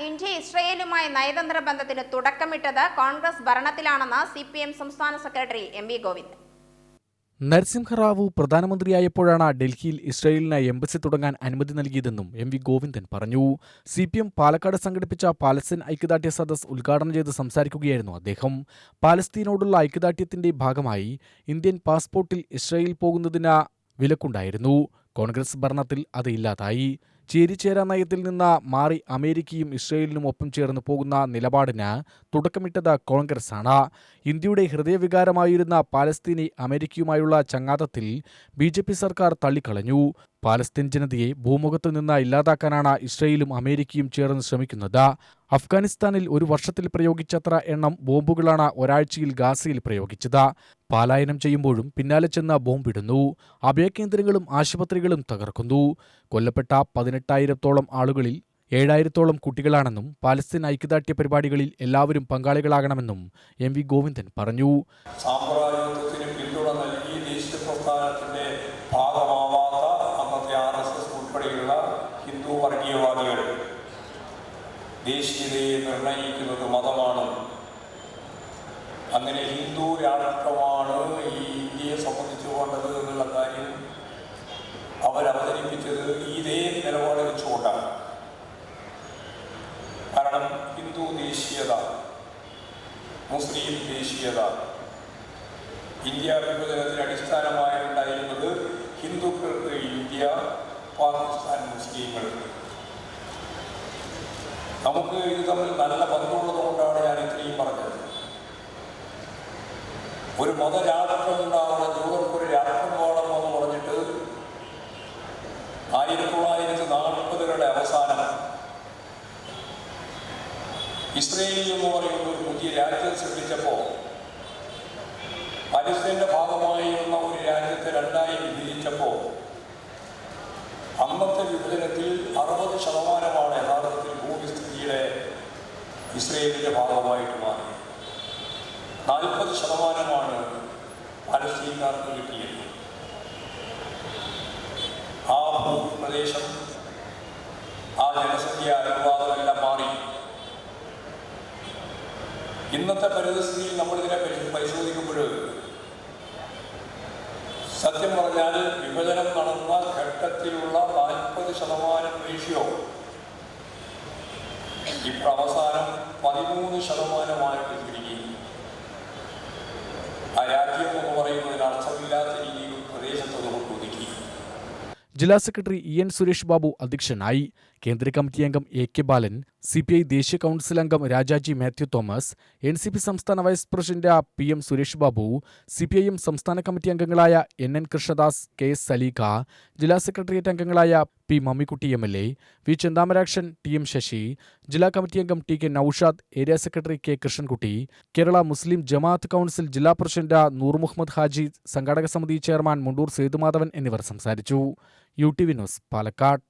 India ഇസ്രയേലുമായി നയതന്ത്ര ബന്ധത്തിന് തുടക്കമിട്ടത് കോൺഗ്രസ് ഭരണത്തിലാണെന്ന് സി പി എം സംസ്ഥാന secretary M V Govind. Narasimha Rao പ്രധാനമന്ത്രിയായപ്പോഴാണ് ഡൽഹിയിൽ ഇസ്രയേലിനായി എംബസി തുടങ്ങാൻ അനുമതി നൽകിയതെന്നും എം വി ഗോവിന്ദൻ പറഞ്ഞു. സി പി എം പാലക്കാട് സംഘടിപ്പിച്ച പാലസ്തീൻ ഐക്യദാർഢ്യ സദസ് ഉദ്ഘാടനം ചെയ്ത് സംസാരിക്കുകയായിരുന്നു അദ്ദേഹം. പാലസ്തീനോടുള്ള ഐക്യദാർഢ്യത്തിന്റെ ഭാഗമായി ഇന്ത്യൻ പാസ്പോർട്ടിൽ ഇസ്രായേൽ പോകുന്നതിന് വിലക്കുണ്ടായിരുന്നു. കോൺഗ്രസ് ഭരണത്തിൽ അത് ഇല്ലാതായി. ചേരിചേരാ നയത്തിൽ നിന്ന് മാറി അമേരിക്കയും ഇസ്രയേലിനും ഒപ്പം ചേർന്ന് പോകുന്ന നിലപാടിന് തുടക്കമിട്ടത് കോൺഗ്രസാണ് ഇന്ത്യയുടെ ഹൃദയവികാരമായിരുന്ന പാലസ്തീനി അമേരിക്കയുമായുള്ള ചങ്ങാതത്തിൽ ബി സർക്കാർ തള്ളിക്കളഞ്ഞു. പാലസ്തീൻ ജനതയെ ഭൂമുഖത്ത് നിന്ന് ഇല്ലാതാക്കാനാണ് ഇസ്രയേലും അമേരിക്കയും ചേർന്ന് ശ്രമിക്കുന്നത്. അഫ്ഗാനിസ്ഥാനിൽ ഒരു വർഷത്തിൽ പ്രയോഗിച്ചത്ര എണ്ണം ബോംബുകളാണ് ഒരാഴ്ചയിൽ ഗാസയിൽ പ്രയോഗിച്ചത്. പലായനം ചെയ്യുമ്പോഴും പിന്നാലെ ചെന്ന് ബോംബിടുന്നു. അഭയകേന്ദ്രങ്ങളും ആശുപത്രികളും തകർക്കുന്നു. കൊല്ലപ്പെട്ട പതിനെട്ടായിരത്തോളം ആളുകളിൽ ഏഴായിരത്തോളം കുട്ടികളാണെന്നും പാലസ്തീൻ ഐക്യദാർഢ്യ പരിപാടികളിൽ എല്ലാവരും പങ്കാളികളാകണമെന്നും എം വി ഗോവിന്ദൻ പറഞ്ഞു. വർഗീയവാദികൾ ദേശീയതയെ നിർണയിക്കുന്നത് മതമാണ്. അങ്ങനെ ഹിന്ദു രാഷ്ട്രമാണ് ഈ ഇന്ത്യയെ സംബന്ധിച്ചു വേണ്ടത് എന്നുള്ള കാര്യം അവരവതരിപ്പിച്ചത് ഇതേ നിലപാട് വെച്ചുകൊണ്ടാണ് കാരണം ഹിന്ദു ദേശീയത മുസ്ലിം ദേശീയത. ഇന്ത്യ വിഭജനത്തിന് അടിസ്ഥാനമായിട്ടുണ്ടായിരുന്നത് ഹിന്ദുക്കൾക്ക് ഇന്ത്യ പാകിസ്ഥാൻ മുസ്ലിങ്ങൾക്ക് നമുക്ക് ഇത് തമ്മിൽ നല്ല ബന്ധമുള്ളത് കൊണ്ടാണ് ഞാൻ ഇത്രയും പറഞ്ഞത്. ഒരു മതരാഷ്ട്രം ഉണ്ടാവണം ജൂതർക്കൊരു രാഷ്ട്രം വേണം എന്ന് പറഞ്ഞിട്ട് ആയിരത്തി ഇസ്രയേൽ എന്ന് പറയുന്ന ഒരു പുതിയ രാജ്യം സൃഷ്ടിച്ചപ്പോൾ പാലസ്തീന്റെ ഭാഗമായിരുന്ന ഒരു രാജ്യത്തെ രണ്ടായി വിഭജിച്ചപ്പോൾ അന്നത്തെ വിഭജനത്തിൽ അറുപത് ശതമാനമാണ് യഥാർത്ഥത്തിൽ ഭൂമിസ്ഥിതിയുടെ ഇസ്രയേലിന്റെ ഭാഗമായിട്ട് മാറി. നാൽപ്പത് ശതമാനമാണ് പലസ്തീൻകാർക്ക് കിട്ടിയത്. ആ ഭൂപ്രദേശം ആ ജനസംഖ്യ അനുപാതമെല്ലാം മാറി ഇന്നത്തെ പരിതസ്ഥിതിയിൽ നമ്മളിതിനെ പരി- പരിശോധിക്കുമ്പോൾ സത്യം പറഞ്ഞാൽ വിഭജനം നടന്ന ഘട്ടത്തിലുള്ള നാൽപ്പത് ശതമാനം റേഷ്യോ ഇപ്പോൾ അവസാനം പതിമൂന്ന് ശതമാനമായിട്ട് ചുരുങ്ങി ആ രാജ്യം എന്ന് പറയുന്നതിന് അർത്ഥമില്ലാത്ത രീതിയിൽ പ്രദേശത്ത് അതുകൊണ്ട് ഒതുക്കി. ജില്ലാ secretary E N Suresh Babu അധ്യക്ഷനായി. കേന്ദ്ര കമ്മിറ്റി അംഗം A K Balan C P I ദേശീയ കൗൺസിൽ അംഗം Rajaji Mathew Thomas N C P സംസ്ഥാന vice president P M Suresh Babu C P I M സംസ്ഥാന കമ്മിറ്റി അംഗങ്ങളായ N N Krishnadas K S Saleekha ജില്ലാ secretariat അംഗങ്ങളായ P Mammikutty M L A V Chenthamarakshan T M Sasi ജില്ലാ committee അംഗം T K Noushad area secretary K Krishnankutty Kerala Muslim Jamaath council ജില്ലാ president Noor Muhammad Haji സംഘാടക സമിതി chairman Mundur Sethumadhavan എന്നിവർ സംസാരിച്ചു. U T V news Palakkad.